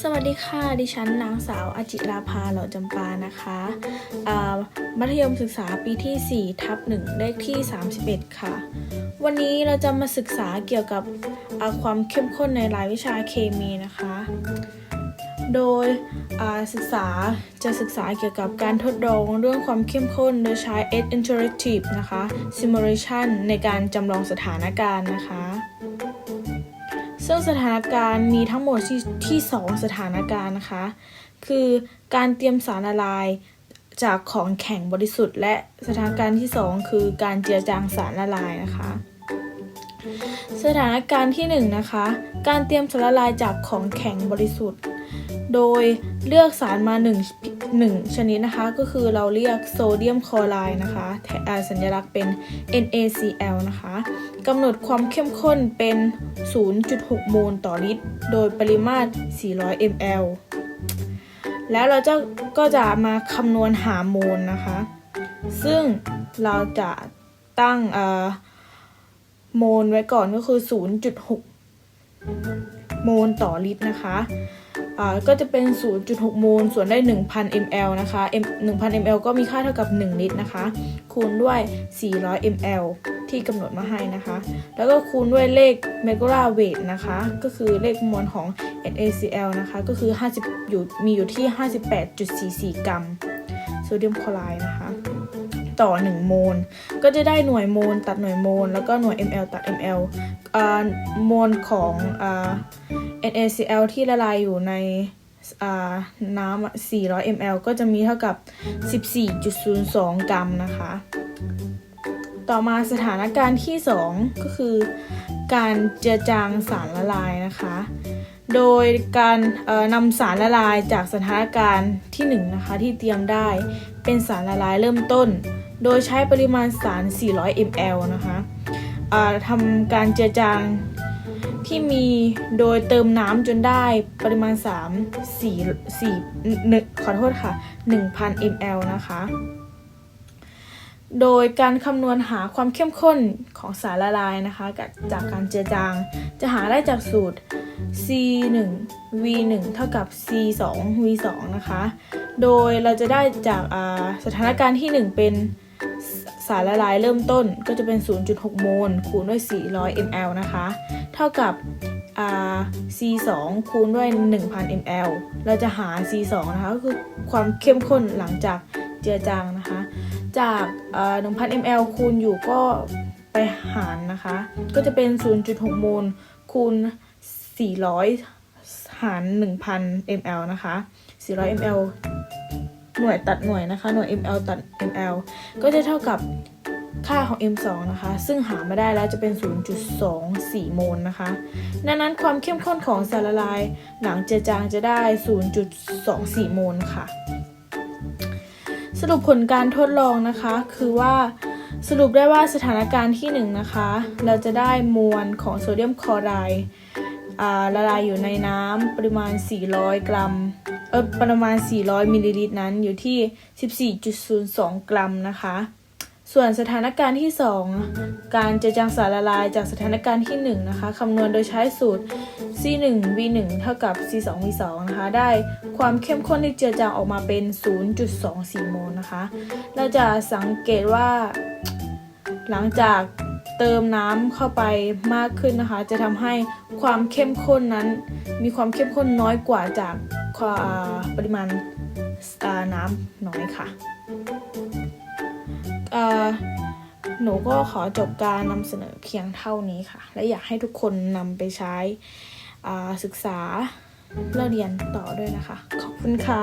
สวัสดีค่ะ ดิฉันนางสาวอาจิราภาเหล่าจำปานะคะอามัธยมศึกษาปีที่ 4 ทับ1เลขที่ 31 ค่ะ วันนี้เราจะมาศึกษาเกี่ยวกับความเข้มข้นในรายวิชาเคมีนะคะ โดยอาศึกษาจะศึกษาเกี่ยวกับการทดลองเรื่องความเข้มข้นโดยใช้ Edge Interactive นะคะ Simulation ในการจำลองสถานการณ์นะคะ ซึ่งสถานการณ์มีทั้งหมดที่ 2 สถานการณ์นะคะ คือการเตรียมสารละลายจากของแข็งบริสุทธิ์ และสถานการณ์ที่ 2 คือการเจือจางสารละลายนะคะ สถานการณ์ที่1นะคะ การเตรียมสารละลายจากของแข็งบริสุทธิ์ โดยเลือกสารมา1 1ชนิดนะคะ ก็คือเราเรียกโซเดียมคลอไรด์นะคะแสัญลักษณ์เป็น NaCl นะคะกำหนดความเข้มข้นเป็น 0.6 โมลต่อลิตร โดยปริมาตร 400 ml แล้วเราจะก็จะมาคำนวณหาโมลนะคะ ซึ่งเราจะตั้งโมลไว้ก่อนก็คือ 0.6 โมลต่อลิตรนะคะ ก็จะเป็น 0.6 โมล ส่วนได้ 1,000 ml นะคะ M 1,000 ml ก็มีค่าเท่ากับ 1 ลิตรนะคะ คูณด้วย 400 ml ที่กำหนดมาให้นะคะ แล้วก็คูณด้วยเลข m e g o l a weight นะคะ ก็คือเลขมวลของ NaCl นะคะ ก็คือ 50 อยู่ มีอยู่ที่ 58.44 กรัม โซเดียมคลอไรด์นะคะ ต่อ 1 โมล ก็จะได้หน่วยโมลตัดหน่วยโมล แล้วก็หน่วย ml ตัด ml อ่าโมลของอ NaCl ที่ละลายอยู่ในอ่าน้ำอะ400 ml ก็จะมีเท่ากับ 14.02 กรัมนะคะ ต่อมาสถานการณ์ที่ 2 ก็คือการเจือจางสารละลายนะคะ โดยการนำสารละลายจากสถานการณ์ที่1นะคะที่เตรียมได้เป็นสารละลายเริ่มต้น โดยใช้ปริมาณสาร 400 ml นะคะทำการเจือจางที่มีโดยเติมน้ำจนได้ปริมาณ 3 4 4หนึ่งขอโทษค่ะ 1,000 ml นะคะ โดยการคำนวณหาความเข้มข้นของสารละลายนะคะจากการเจือจาง จะหาได้จากสูตร C 1 V 1เท่ากับ C 2 V 2นะคะ โดยเราจะได้จากสถานการณ์ที่ 1 เป็น สารละลายเริ่มต้นก็จะเป็น 0.6 โมล คูณด้วย 400 ml นะคะ เท่ากับอ่า C 2 คูณด้วย 1,000 ml เราจะหา C 2 นะคะ ก็คือความเข้มข้นหลังจากเจือจางนะคะ จาก 1,000 ml คูณอยู่ก็ไปหารนะคะ ก็จะเป็น 0.6 โมล คูณ 400 หาร 1,000 ml นะคะ 400 ml หน่วยตัดหน่วยนะคะ หน่วย ml ตัด ml ก็จะเท่ากับค่าของ m2 นะคะ ซึ่งหามาได้แล้วจะเป็น 0.24 โมลนะคะ ดังนั้นความเข้มข้นของสารละลายหลังเจือจางจะได้ 0.24 โมลค่ะ สรุปผลการทดลองนะคะ คือว่าสรุปได้ว่าสถานการณ์ที่1นงนะคะ เราจะได้มวลของโซเดียมคลอไรด์ละลายอยู่ในน้ำปริมาณ 400 กรัม เออประมาณ 400มิลลิลิตรนั้นอยู่ที่ 14.02 กรัมนะคะ ส่วนสถานการณ์ที่ 2 การเจือจางสารละลายจากสถานการณ์ที่ 1 นะคะคำนวณโดยใช้สูตร C1 V1 เท่ากับ C2 V2 นะคะ ได้ความเข้มข้นที่เจือจางออกมาเป็น 0.24 โมลนะคะ เราจะสังเกตว่า หลังจากเติมน้ำเข้าไปมากขึ้นนะคะ จะทำให้ความเข้มข้นนั้น มีความเข้มข้นน้อยกว่าจาก ปริมาณาน้ำน้อยค่ะหนูก็ขอจบการนำเสนอเพียงเท่านี้ค่ะ และอยากให้ทุกคนนำไปใช้ศึกษาเล่าเรียนต่อด้วยนะคะ ขอบคุณค่ะ